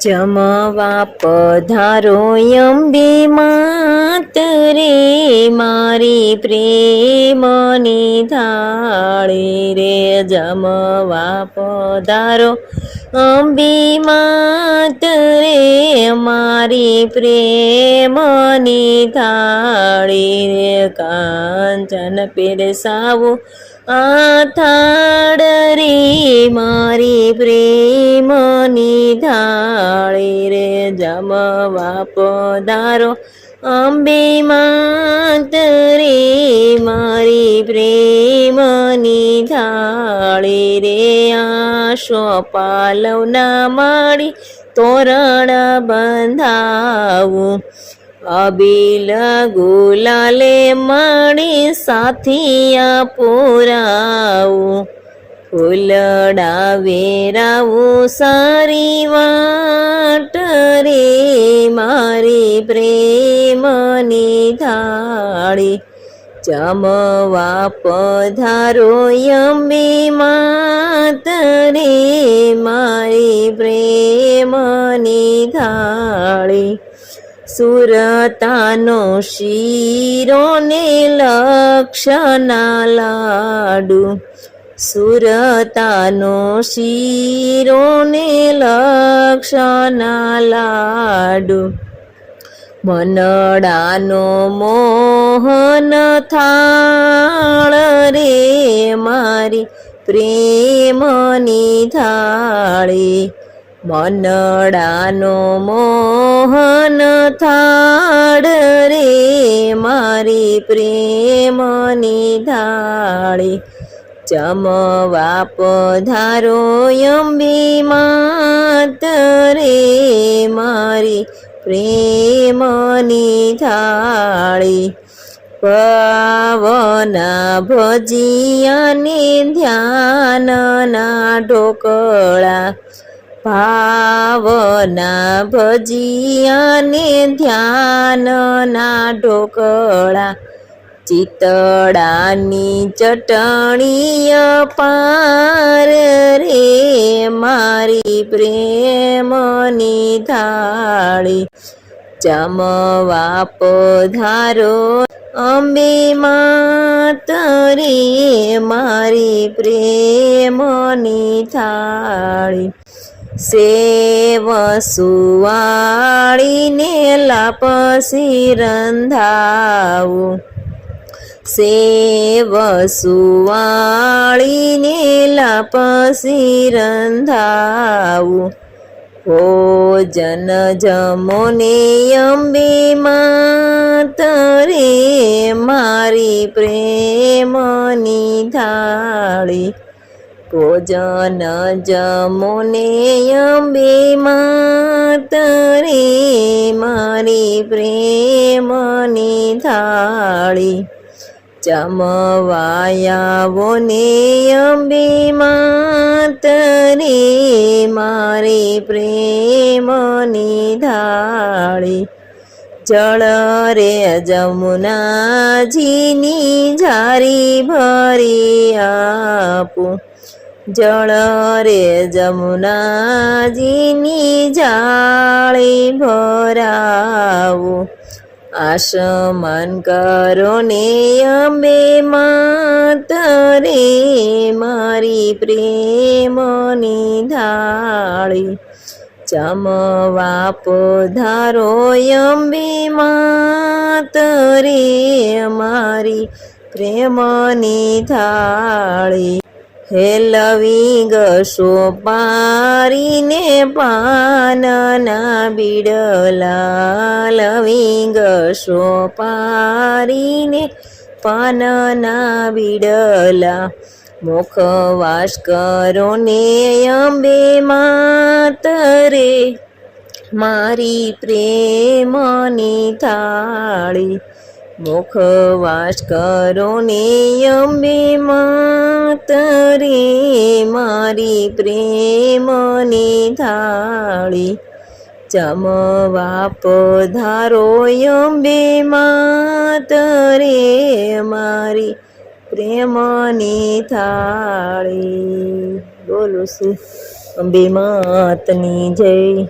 જમવા પધારો, અંબે માત રે મારી પ્રેમની થાળી રે. જમવા પધારો, અંબે માત રે મારી પ્રેમની થાળી રે. કાંચન પીરસાવું આ થાળ રે મારી પ્રેમની ધાળી રે, જમવા પધારો. અંબે માત રે મારી પ્રેમની થાળી રે, આશો પાલવના માળી તોરણ બંધાવું. અબીલ ગુલાલે માણી સાથિયા પોરાવું ફૂલડા વેરાવું સારી વાટ રે મારી પ્રેમની થાળી. જમવા પધારો અંબે માત રે મારી પ્રેમની થાળી. સુરતાનો શીરો ને લક્ષના લાડુ. સુરતાનો શીરો ને લક્ષના લાડુ. મનડાનો મોહન થાળ રે મારી પ્રેમની થાળી. મનડાનો મોહન થાળ રે મારી પ્રેમની થાળી ચમવા પધારો અંબી માત રે મારી પ્રેમની થાળી પવના ભજીયાની ધ્યાનના ઢોકળા ભાવના ભજીયાને ધ્યાનના ઢોકળા ચિતડાની ચટણીય પાર રે મારી પ્રેમની થાળી. ચમવા પધારો, અંબે માત રે મારી પ્રેમની થાળી. સેવ સુવાળીને લાપસી રંધાવું. સેવ સુવાળીને લાપસી રંધાવું. ભોજન જમો ને અંબે માત રે મારી પ્રેમની થાળી. ભોજન જમોને અંબે માતરે મારી પ્રેમની થાળી. જમવાયાવો ને અંબે માતરે મારી પ્રેમની થાળી. જળ રે જમુનાજીની ઝારી ભરી આપું. જળ રે જમુનાજીની જાળી ભરાવું. આસમાન કરો ને અંબે માત રે મારી પ્રેમની થાળી ચમવા પધારો અંબે માત રે મારી પ્રેમની થાળી હેલવી ગશો પારીને પાનના બીડલા લવી ગશો પારીને પાનના બીડલા મુખવાસ કરો ને અંબે માતરે મારી પ્રેમની થાળી મુખવાસ કરો ને અંબે મારી પ્રેમની થાળી. જમવા પધારો અંબે માતરે મારી પ્રેમની થાળી. બોલું છું. અંબે માતની જય.